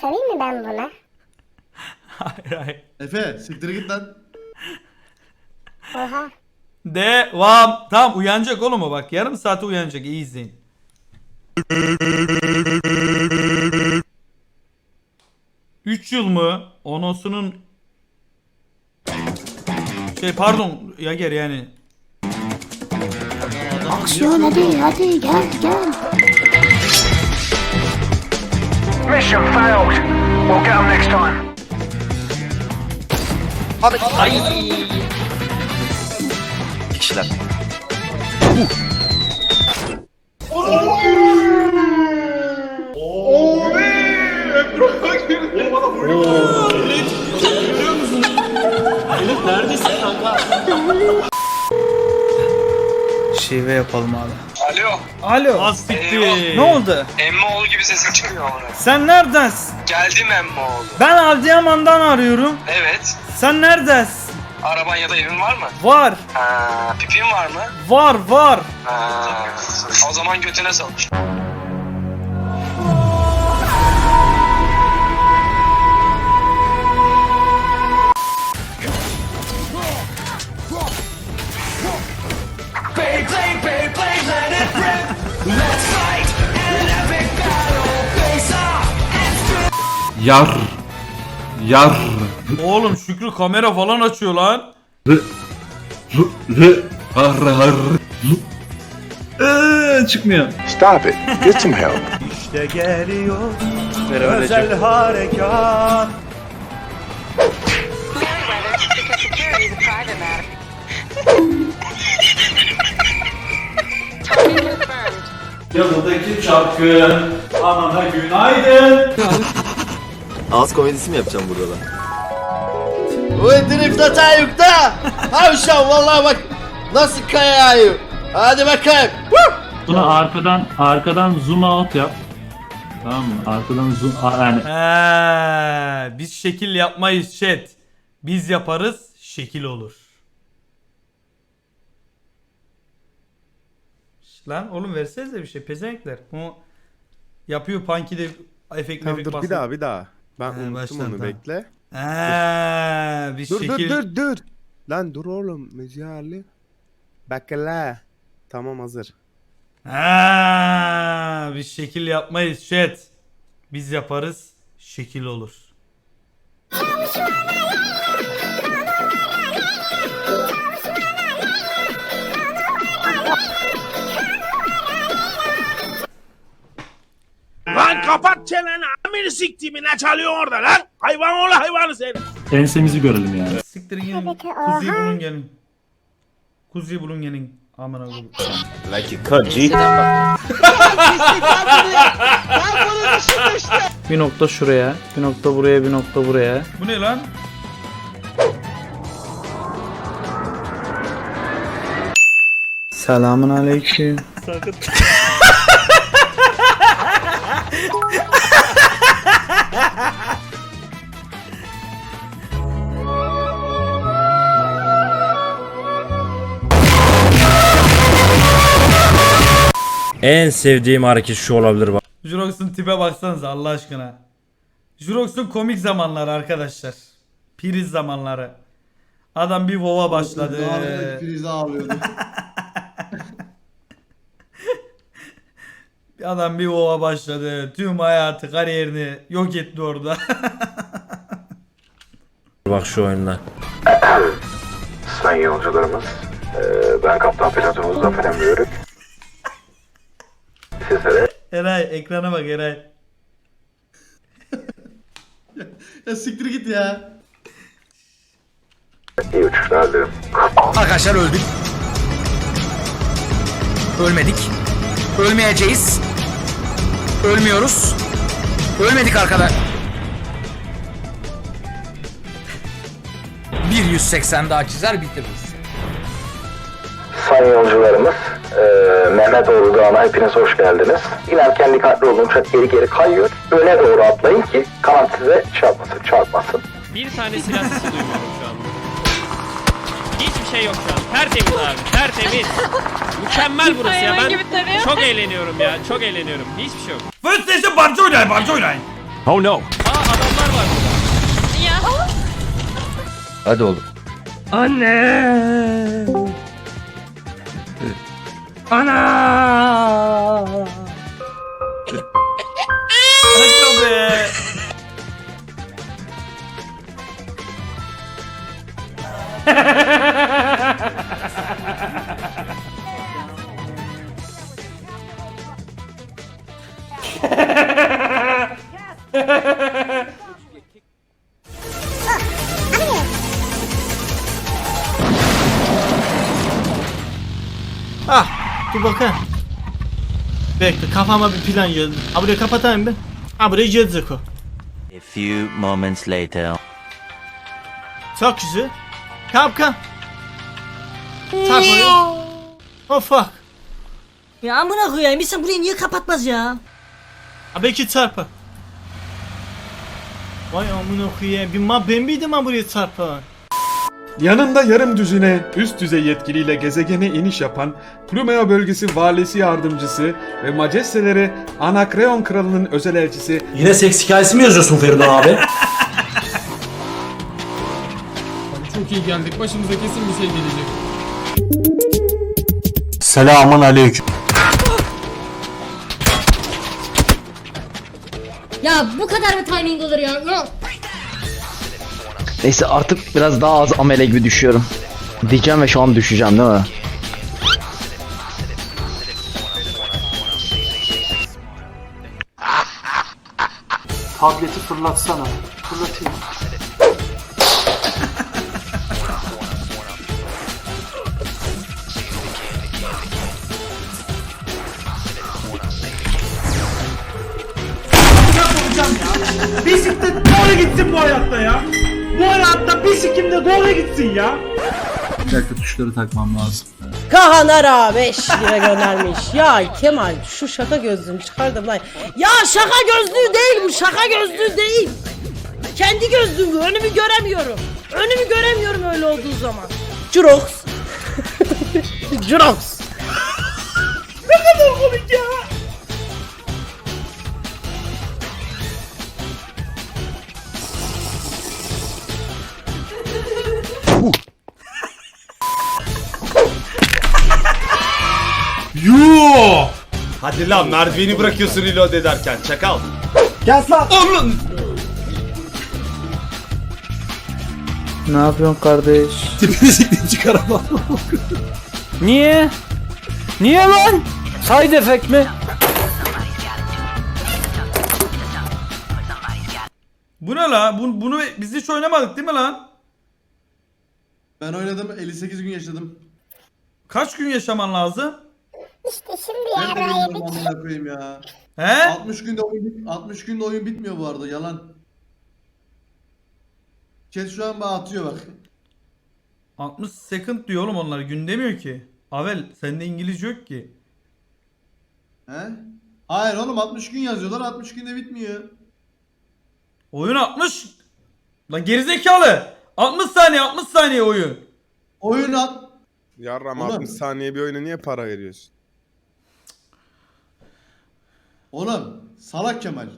Sarayım mı ben buna? Hayır hayır. Efe siktir git lan. Oha. Devam. Tamam uyanacak oğlum o bak. Yarım saate uyanacak. İyi izleyin. Üç yıl mı? Onosunun şey pardon Yager yani. Aksiyon hadi hadi gel gel. Mission failed. We'll get 'em next time. kişiler. Şive yapalım abi. Alo. Alo. Az siktir. Ne oldu? Emmoğlu gibi sesin çıkıyor ama. Sen neredesin? Geldim Emmoğlu. Ben Adıyaman'dan arıyorum. Evet. Sen neredesin? Araban ya da evin var mı? Var. Ha, pipin var mı? Var var. Ha. O zaman götüne sal. Yar. Yar. Oğlum Şükrü kamera falan açıyor lan. R. R. Har har. Eee, çıkmıyor. Stop it. Get some help. Özel harekat. private matter. Target confirmed. Yazıdaki çarkın. Anana günaydın. Ağız komedisi mi yapacağım burada da? Uy drift atan yükle. Havşan vallahi bak. Nasıl kayıyor. Hadi bakayım. Bunu arkadan arkadan zoom out yap. Tamam mı? Arkadan zoom a- yani He, biz şekil yapmayız chat. Biz yaparız şekil olur. Lan oğlum versenize bir şey pezevenkler. Bu yapıyor Punky de efekt Tamam mefek dur bir daha bir daha. Ben He, unuttum baştan, onu tamam. bekle. He, biz Dur şekil... dur dur dur. Lan dur oğlum halli. Bekle. Tamam hazır. Ha, biz şekil yapmayız chat. Biz yaparız şekil olur. Lan kapat çeneni. Amini siktiğimi ne çalıyor orada lan? Hayvan oğlu hayvanı seni. ensemizi görelim yani. Siktirin gelin. Kuzuyu bulun gelin. Kuzuyu bulun gelin. Amına koyayım. Bir nokta şuraya, bir nokta buraya, bir nokta buraya. Bu ne lan? Selamun aleyküm. En sevdiğim hareket şu olabilir bak. Jurox'un tipe baksanıza Allah aşkına. Jurox'un komik zamanları arkadaşlar. Priz zamanları. Adam bir WoW'a başladı. Ağlıyordu. Adam bir WoW'a başladı. Tüm hayatı, kariyerini yok etti orada. Bak şu oyunla. Sayın yolcularımız. eee, ben kaptan pilotumuz Zafer Emre Yörük. Sizlere Eray ekrana bak Eray. ya siktir git ya. iyi uçuşlar dilerim. Arkadaşlar öldük. Ölmedik. Ölmeyeceğiz. Ölmüyoruz. Ölmedik arkadaş. 180 daha çizer bitiririz. Sayın yolcularımız, eee Mehmet Oğlu Dağı'na hepiniz hoş geldiniz. İnerken dikkatli olun, uçak geri geri kayıyor. Öne doğru atlayın ki kanat size çarpmasın, çarpmasın. Bir tane silah sesi anda. Hiçbir şey yok şu an. Tertemiz abi. Tertemiz. Mükemmel burası ya. Ben çok eğleniyorum ya. Çok eğleniyorum. Hiçbir şey yok. First Station PUBG oynayın PUBG oynayın. Oh no. Aa adamlar var burada. Ya. Hadi oğlum. Hadi be. dur bakayım. Bekle kafama bir plan geldi. Ha burayı kapatayım ben. Ha buraya gelecek o. A few moments later. Çok güzel. Çarp oraya. Oh fuck. Ya amına koyayım insan burayı niye kapatmaz ya? Ha belki çarpar. Vay amına koyayım. Bir ma ben miydim ha buraya çarpan? Yanında yarım düzine üst düzey yetkiliyle gezegene iniş yapan Plumeo bölgesi valisi yardımcısı ve majesteleri Anakreon kralının özel elçisi Yine seks hikayesi mi yazıyorsun Feridun abi? Çok iyi geldik. Başımıza kesin bir şey gelecek. Selamun aleyküm. Ya bu kadar mı timing olur ya? Neyse artık biraz daha az amele gibi düşüyorum. Diyeceğim ve şu an düşeceğim değil mi? Tableti fırlatsana. Fırlatayım. De doğru gitsin ya. Bir dakika tuşları takmam lazım. Kaan Ara 5 lira göndermiş. Ya Kemal şu şaka gözlüğünü çıkardım lan. Ya şaka gözlüğü değil bu şaka gözlüğü değil. Kendi gözlüğüm önümü göremiyorum. Önümü göremiyorum öyle olduğu zaman. Jurox. Jurox. Hadi lan merdiveni bırakıyorsun reload ederken çakal. Gel lan. Oğlum. Ne yapıyorsun kardeş? Tipini çıkaramam. Niye? Niye lan? Side effect mi? Bu ne la? Bu, bunu biz hiç oynamadık değil mi lan? Ben oynadım 58 gün yaşadım. Kaç gün yaşaman lazım? İşte şimdi Ben de bilmiyorum amına koyayım ya. He? 60 günde oyun bit 60 günde oyun bitmiyor bu arada yalan. Chat şu an bana atıyor bak. 60 second diyor oğlum onlar gün demiyor ki. Avel sende İngilizce yok ki. He? Hayır oğlum 60 gün yazıyorlar 60 günde bitmiyor. Oyun 60. Lan gerizekalı. 60 saniye 60 saniye oyun. Oyun at. Yarram Oğlum. 60 saniye bir oyuna niye para veriyorsun? Oğlum salak Kemal. Var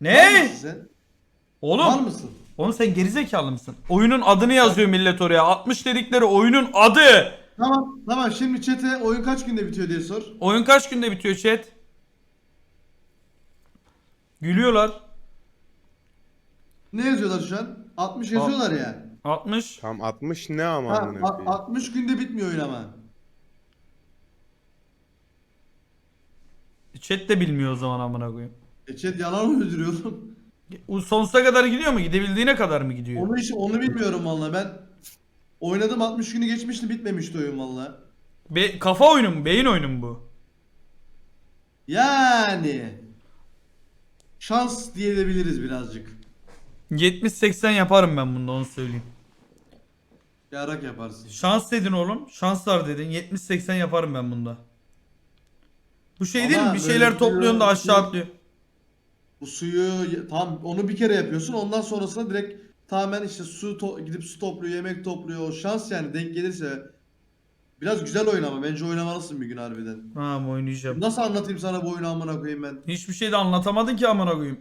Ne? mısın sen? Var Oğlum. mısın? Oğlum sen gerizekalı mısın? Oyunun adını yazıyor millet oraya. 60 dedikleri oyunun adı. Tamam tamam şimdi chat'e oyun kaç günde bitiyor diye sor. Oyun kaç günde bitiyor chat? Gülüyorlar. Ne yazıyorlar şu an? 60 yazıyorlar ya. 60. Tam 60 ne ama Ha, amına a- koyayım. 60 günde bitmiyor oyun ama. Chat de bilmiyor o zaman amına koyayım. E chat yalan mı öldürüyor oğlum? O sonsuza kadar gidiyor mu? Gidebildiğine kadar mı gidiyor? Onu hiç onu bilmiyorum valla ben. Oynadım 60 günü geçmişti bitmemişti oyun valla. Be- kafa oyunu mu? Beyin oyunu mu bu? Yani. Şans diyebiliriz birazcık. 70-80 yaparım ben bunda onu söyleyeyim. Yarak yaparsın. Şans dedin oğlum. Şans var dedin. 70-80 yaparım ben bunda. Bu şey değil mi? Bir böyle şeyler bir- topluyorsun da aşağı atlıyor. Bu suyu tam onu bir kere yapıyorsun ondan sonrasında direkt tamamen işte su to- gidip su topluyor yemek topluyor o şans yani denk gelirse Biraz güzel oynama. Bence oynamalısın bir gün harbiden. Tamam oynayacağım. Nasıl anlatayım sana bu oyunu amına koyayım ben? Hiçbir şey de anlatamadın ki amına koyayım.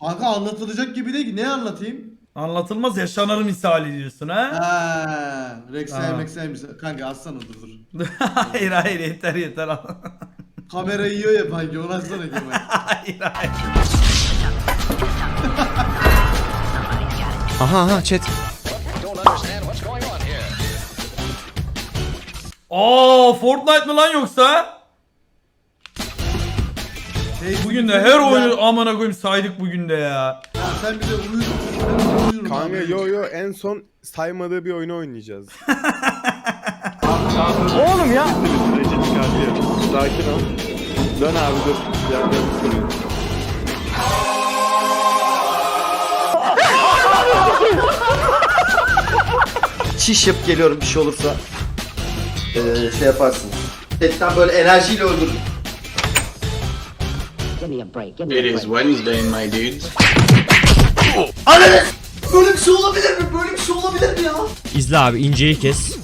Kanka anlatılacak gibi değil ki. Ne anlatayım? Anlatılmaz yaşanır misali diyorsun ha? Ha, Rex'e Tamam. Rex'e Kanka atsana dur dur. hayır hayır yeter yeter. Kamera yiyor ya kanki onu açsana Kemal. hayır hayır. Aha aha chat. Aa Fortnite mı lan yoksa? Hey, Bugün de her oyunu amına koyayım saydık bugün de ya. Ya sen bir de Kanka yo yo en son saymadığı bir oyunu oynayacağız. Oğlum ya. Süreci. Sakin ol. Dön abi dur. Yan duruyor. Çiş yapıp geliyorum bir şey olursa. Ee, şey yaparsın. Etten böyle enerjiyle öldürürüm. It is Wednesday my dudes. Ananı! Böyle bir şey olabilir mi? Böyle bir şey olabilir mi ya? İzle abi inceyi kes.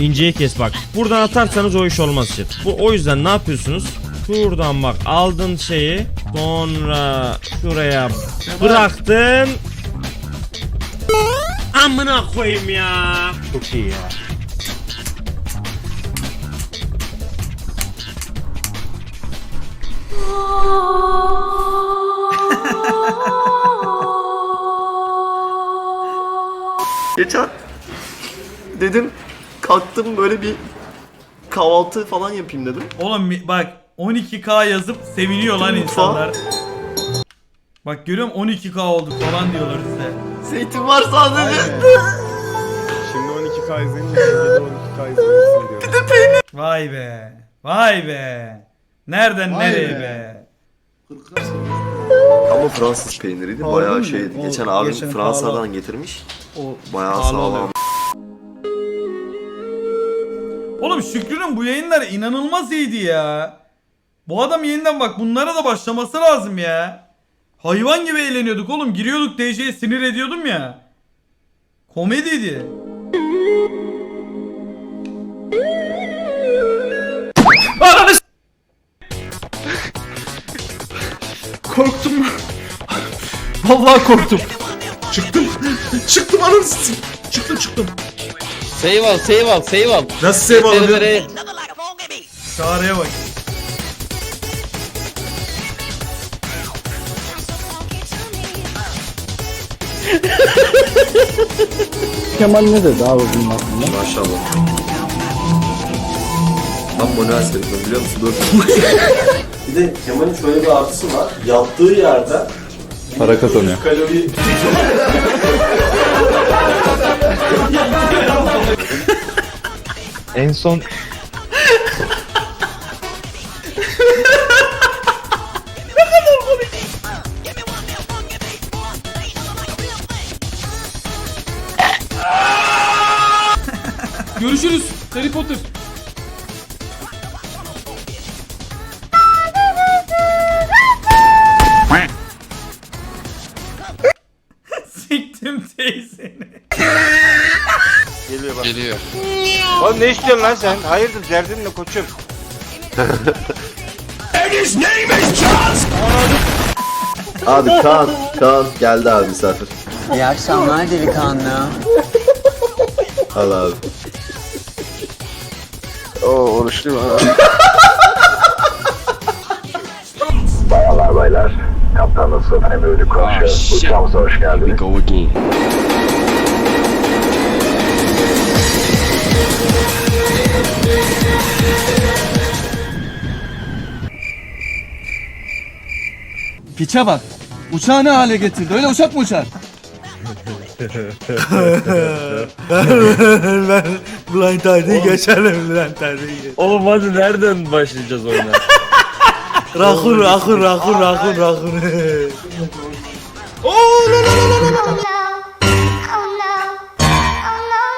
İnceyi kes bak. Buradan atarsanız o iş olmaz işte. Bu o yüzden ne yapıyorsunuz? Şuradan bak aldın şeyi sonra şuraya bıraktın. Amına koyayım ya. Çok iyi ya. Geçen dedim kalktım böyle bir kahvaltı falan yapayım dedim. Oğlum mi- bak 12k yazıp seviniyor lan insanlar. Bak görüyorum 12k olduk falan diyorlar size. Zeytin var sadece. Şimdi 12K izlenince de 12K izlemesin diyor. Vay be. Vay be. Nereden Vay nereye be. be. Ama Fransız peyniriydi Pahalı bayağı mı? şeydi. O Geçen abim geçen Fransa'dan pahalı. getirmiş. O Bayağı pahalı sağlam. oluyor. Oğlum Şükrü'nün bu yayınları inanılmaz iyiydi ya. Bu adam yeniden bak bunlara da başlaması lazım ya. Hayvan gibi eğleniyorduk oğlum. Giriyorduk DJ'ye sinir ediyordum ya. Komediydi. Ananı Korktum. Vallahi korktum. Çıktım. çıktım ananı s- Çıktım çıktım. Save al save al save al. Nasıl save alabilirim? Çağrı'ya bak. Maşallah. Tam manuel seyretmem biliyor musun? Dur. bir de Kemal'in şöyle bir artısı var. Yattığı yerde Para kazanıyor. kalori... En son Görüşürüz Harry Potter. Oğlum ne istiyorsun lan sen? Hayırdır derdin ne koçum? Abi Kaan, Kaan geldi abi misafir. İyi akşamlar delikanlı. Al abi. Oo oruçluyum ha. Bayanlar baylar, kaptanınız Sofyan Bölük konuşuyor. Uçağımıza hoş geldiniz. Piçe bak. Uçağı ne hale getirdi? Öyle uçak mı uçar? ben blind ID'yi geçerim blind ID'yi. Oğlum hadi nereden başlayacağız oyuna? Rakur rakur rakur rakur rakur. Oo la la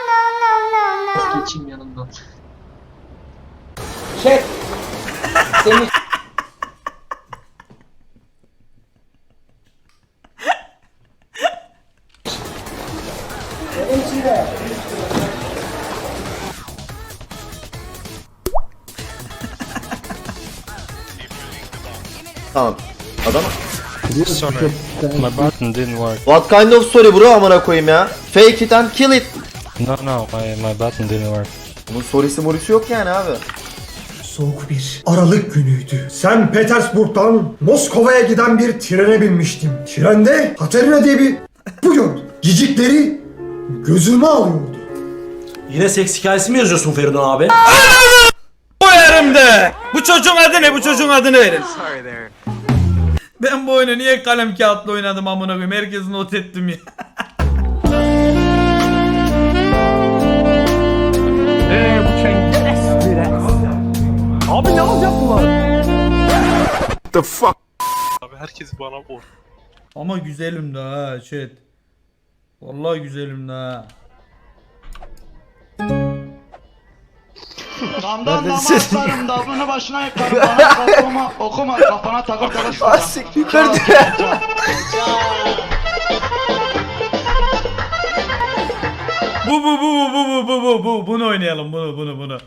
la la la. Geçeyim yanımdan. Çek. Seni Sorry. My button didn't work. What kind of story bro amına koyayım ya? Fake it and kill it. No, no, my, my button didn't work. Bunun story'si morisi yok yani abi. Soğuk bir Aralık günüydü. Sen Petersburg'dan Moskova'ya giden bir trene binmiştim. Trende Katerina diye bir bu gördüm. Cicikleri gözüme alıyordu. Yine seks hikayesi mi yazıyorsun Feridun abi? Bu yerimde. Bu çocuğun adı ne? Bu çocuğun adını verin. Ben bu oyunu niye kalem kağıtla oynadım amına koyayım? Herkesi not ettim ya. The fuck? Ama güzelim de ha chat. Vallahi güzelim de ha. Kandan namazlarım da bunu başına yakarım. Bana okuma okuma. Kafana takır takır Asik yukarıda. Bu bu bu bu bu bu bu bu bu. Bunu oynayalım. Bunu bunu bunu.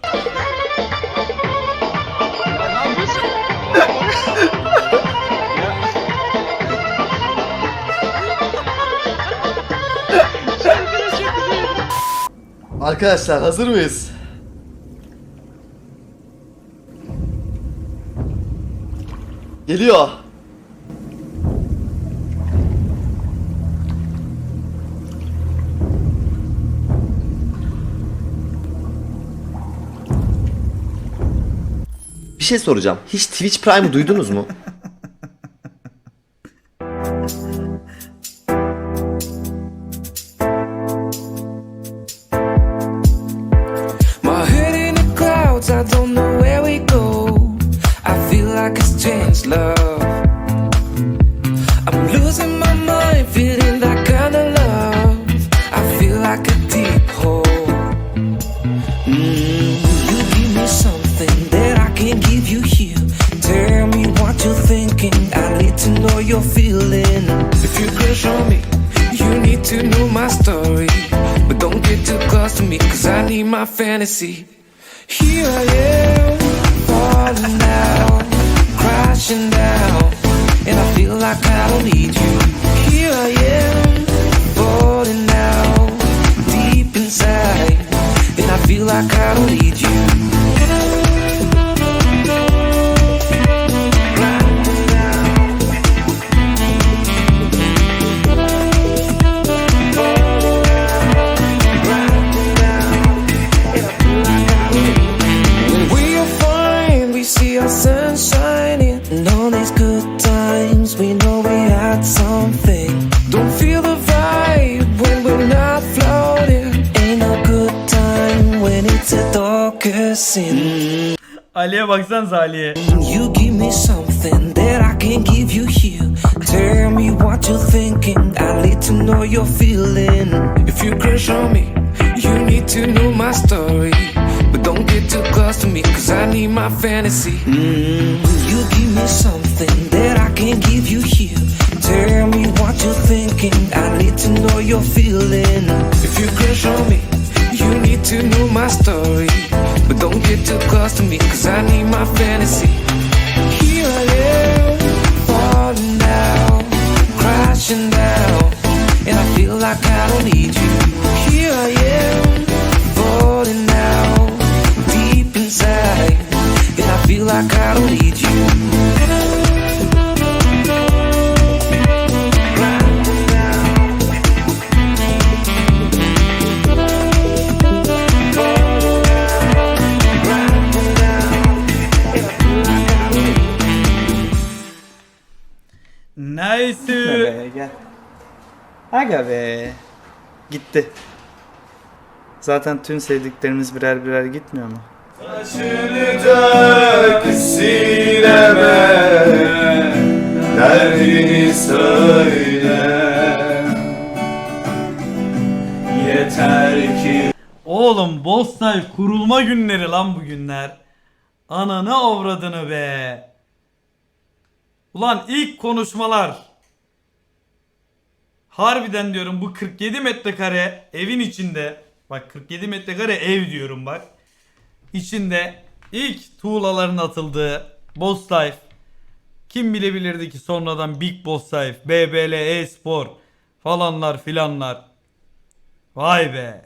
Arkadaşlar hazır mıyız? Geliyor. Bir şey soracağım. Hiç Twitch Prime'ı duydunuz mu? Mm, fantasy. Here Tell me what you're thinking, I need to know your feelings. If you're gonna show me, you need to know my story. But don't get too close to me, cause I need my fantasy. Here I am, falling down, crashing down, and I feel like I don't need you. Here I am, like how do Ali'ye baksanıza Ali'ye. You give me something that I can't give you here. Tell me what you're thinking. I need to know you're feeling. If you crush on me, you need to know my story. But don't get too close to me, cause I need my fantasy. Mm, you give me something that I can't give you here. Tell me what you're thinking. I need to know you're feeling. If you crush on me, you need to know my story. Don't get too close to me, cause I need my fantasy. Here I am, falling down, crashing down, and I feel like I don't need you. Here I am, falling down, deep inside, and I feel like I don't need Nice. gel. Aga be. Gitti. Zaten tüm sevdiklerimiz birer birer gitmiyor mu? Derdini söyle Yeter ki Oğlum Life kurulma günleri lan bu günler. Ananı avradını be. Ulan ilk konuşmalar. Harbiden diyorum bu 47 metrekare evin içinde. Bak 47 metrekare ev diyorum bak. İçinde ilk tuğlaların atıldığı Boss Life. Kim bilebilirdi ki sonradan Big Boss Saif, BBL e-spor falanlar filanlar. Vay be.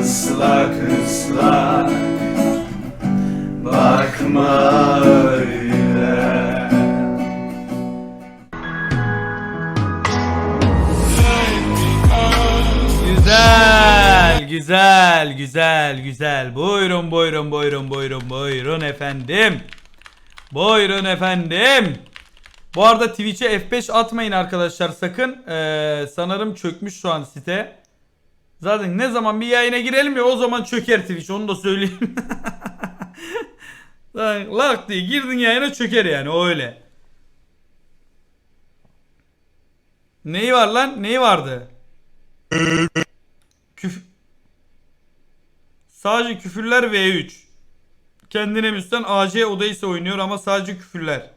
Islak ıslak Bakma öyle Güzel, güzel, güzel, güzel. Buyurun, buyurun, buyurun, buyurun, buyurun efendim. Buyurun efendim. Bu arada Twitch'e F5 atmayın arkadaşlar sakın. Ee, sanırım çökmüş şu an site. Zaten ne zaman bir yayına girelim ya o zaman çöker Twitch onu da söyleyeyim. Lak diye girdin yayına çöker yani öyle. Neyi var lan? Neyi vardı? Sadece küfürler V3. Kendine müsten AC Odyssey oynuyor ama sadece küfürler.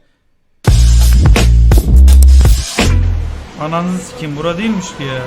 Ananızı sikeyim bura değilmiş ki ya.